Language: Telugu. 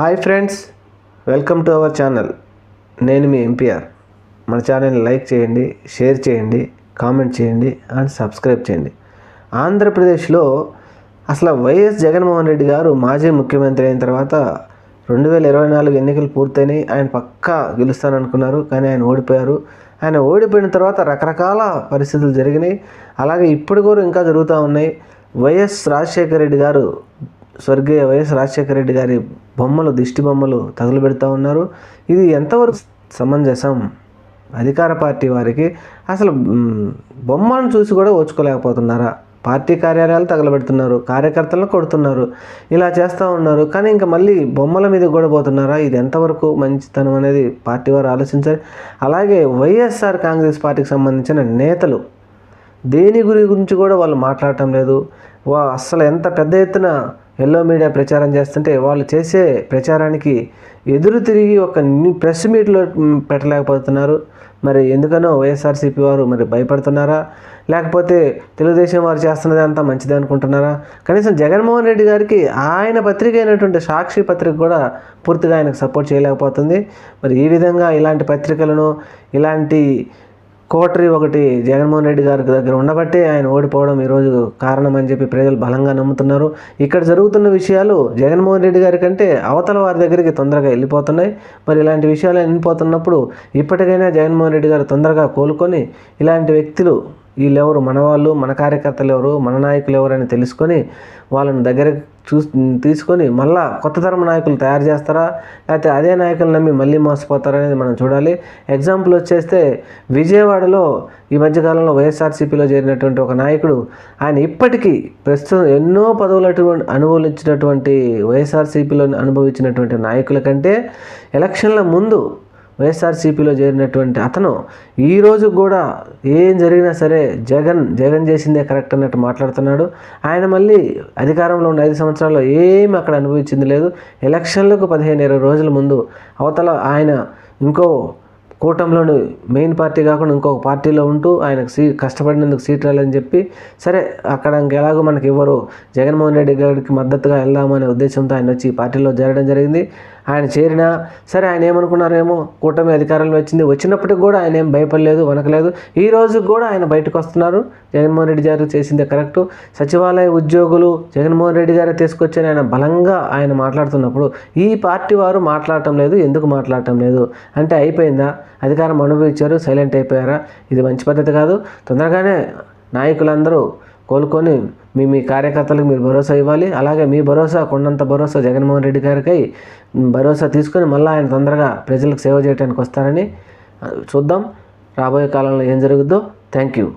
Hi friends welcome to our channel. నేను మీ ఎంపీఆర్ మన ఛానల్ని లైక్ చేయండి షేర్ చేయండి కామెంట్ చేయండి అండ్ సబ్స్క్రైబ్ చేయండి. ఆంధ్రప్రదేశ్లో అసలు వైఎస్ జగన్మోహన్ రెడ్డి గారు మాజీ ముఖ్యమంత్రి అయిన తర్వాత రెండు వేల ఇరవై నాలుగు ఎన్నికలు పూర్తయినాయి. ఆయన పక్కా గెలుస్తాననుకున్నారు కానీ ఆయన ఓడిపోయారు. ఆయన ఓడిపోయిన తర్వాత రకరకాల పరిస్థితులు జరిగినాయి. అలాగే ఇప్పుడు కూడా ఇంకా జరుగుతూ ఉన్నాయి. వైఎస్ రాజశేఖర రెడ్డి గారు స్వర్గీయ వైఎస్ రాజశేఖర రెడ్డి గారి బొమ్మలు దిష్టి బొమ్మలు తగులుబెడతా ఉన్నారు. ఇది ఎంతవరకు సమంజసం? అధికార పార్టీ వారికి అసలు బొమ్మను చూసి కూడా ఓచుకోలేకపోతున్నారా? పార్టీ కార్యాలయాలు తగలబెడుతున్నారు కార్యకర్తలను కొడుతున్నారు ఇలా చేస్తూ ఉన్నారు. కానీ ఇంకా మళ్ళీ బొమ్మల మీద కూడా పోతున్నారా? ఇది ఎంతవరకు మంచితనం అనేది పార్టీ వారు ఆలోచించాలి అలాగే వైఎస్ఆర్ కాంగ్రెస్ పార్టీకి సంబంధించిన నేతలు దేని గురి గురించి కూడా వాళ్ళు మాట్లాడటం లేదు. వా అస్సలు ఎంత పెద్ద ఎత్తున ఎల్లో మీడియా ప్రచారం చేస్తుంటే వాళ్ళు చేసే ప్రచారానికి ఎదురు తిరిగి ఒక ప్రెస్ మీట్లో పెట్టలేకపోతున్నారు. మరి ఎందుకనో వైఎస్ఆర్సీపీ వారు మరి భయపడుతున్నారా? లేకపోతే తెలుగుదేశం వారు చేస్తున్నది అంతా మంచిది అనుకుంటున్నారా? కనీసం జగన్మోహన్ రెడ్డి గారికి ఆయన పత్రిక అయినటువంటి సాక్షి పత్రిక కూడా పూర్తిగా ఆయనకు సపోర్ట్ చేయలేకపోతుంది. మరి ఈ విధంగా ఇలాంటి పత్రికలను ఇలాంటి కోటరీ ఒకటి జగన్మోహన్ రెడ్డి గారి దగ్గర ఉండబట్టే ఆయన ఓడిపోవడం ఈరోజు కారణం అని చెప్పి ప్రజలు బలంగా నమ్ముతున్నారు. ఇక్కడ జరుగుతున్న విషయాలు జగన్మోహన్ రెడ్డి గారి కంటే అవతల వారి దగ్గరికి తొందరగా వెళ్ళిపోతున్నాయి. మరి ఇలాంటి విషయాలు వెళ్ళిపోతున్నప్పుడు ఇప్పటికైనా జగన్మోహన్ రెడ్డి గారు తొందరగా కోలుకొని ఇలాంటి వ్యక్తులు వీళ్ళెవరు? మన వాళ్ళు మన కార్యకర్తలు ఎవరు? మన నాయకులు ఎవరు అని తెలుసుకొని వాళ్ళని దగ్గరకు చూ తీసుకొని మళ్ళా కొత్త తరం నాయకులు తయారు చేస్తారా? లేకపోతే అదే నాయకులు నమ్మి మళ్ళీ మోసపోతారా అనేది మనం చూడాలి. ఎగ్జాంపుల్ వచ్చేస్తే విజయవాడలో ఈ మధ్యకాలంలో వైఎస్ఆర్సీపీలో చేరినటువంటి ఒక నాయకుడు. ఆయన ఇప్పటికీ ప్రస్తుతం ఎన్నో పదవులు అటువంటి అనుభవించినటువంటి వైఎస్ఆర్సీపీలో అనుభవించినటువంటి నాయకుల కంటే ఎలక్షన్ల ముందు వైఎస్ఆర్సీపీలో చేరినటువంటి అతను ఈ కూడా ఏం జరిగినా సరే జగన్ జగన్ చేసిందే కరెక్ట్ అన్నట్టు మాట్లాడుతున్నాడు. ఆయన మళ్ళీ అధికారంలో ఉన్న ఐదు సంవత్సరాల్లో ఏమి అక్కడ అనుభవించింది లేదు. ఎలక్షన్లకు పదిహేను ఇరవై రోజుల ముందు అవతల ఆయన ఇంకో కూటమిలోని మెయిన్ పార్టీ కాకుండా ఇంకొక పార్టీలో ఉంటూ ఆయనకు సీ కష్టపడినందుకు సీట్ రాలని చెప్పి సరే అక్కడ ఇంకెలాగో మనకి ఇవ్వరు జగన్మోహన్ రెడ్డి గారికి మద్దతుగా వెళ్దామనే ఉద్దేశంతో ఆయన వచ్చి పార్టీలో చేరడం జరిగింది. ఆయన చేరినా సరే ఆయన ఏమనుకున్నారేమో కూటమి అధికారంలో వచ్చింది. వచ్చినప్పటికి కూడా ఆయన ఏం భయపడలేదు వనకలేదు ఈ రోజు కూడా ఆయన బయటకు వస్తున్నారు. జగన్మోహన్ రెడ్డి గారు చేసిందే కరెక్ట్. సచివాలయ ఉద్యోగులు జగన్మోహన్ రెడ్డి గారే తీసుకొచ్చిన ఆయన బలంగా ఆయన మాట్లాడుతున్నప్పుడు ఈ పార్టీ వారు మాట్లాడటం లేదు ఎందుకు మాట్లాడటం లేదు? అంటే అయిపోయిందా? అధికారం అనుభవించారు సైలెంట్ అయిపోయారా? ఇది మంచి పద్ధతి కాదు. తొందరగానే నాయకులందరూ కోలుకొని మీ మీ కార్యకర్తలకు మీరు భరోసా ఇవ్వాలి. అలాగే మీ భరోసా కొండంత భరోసా జగన్మోహన్ రెడ్డి గారికై భరోసా తీసుకొని మళ్ళీ ఆయన తొందరగా ప్రజలకు సేవ చేయడానికి వస్తారని చూద్దాం. రాబోయే కాలంలో ఏం జరుగుద్దో. Thank you.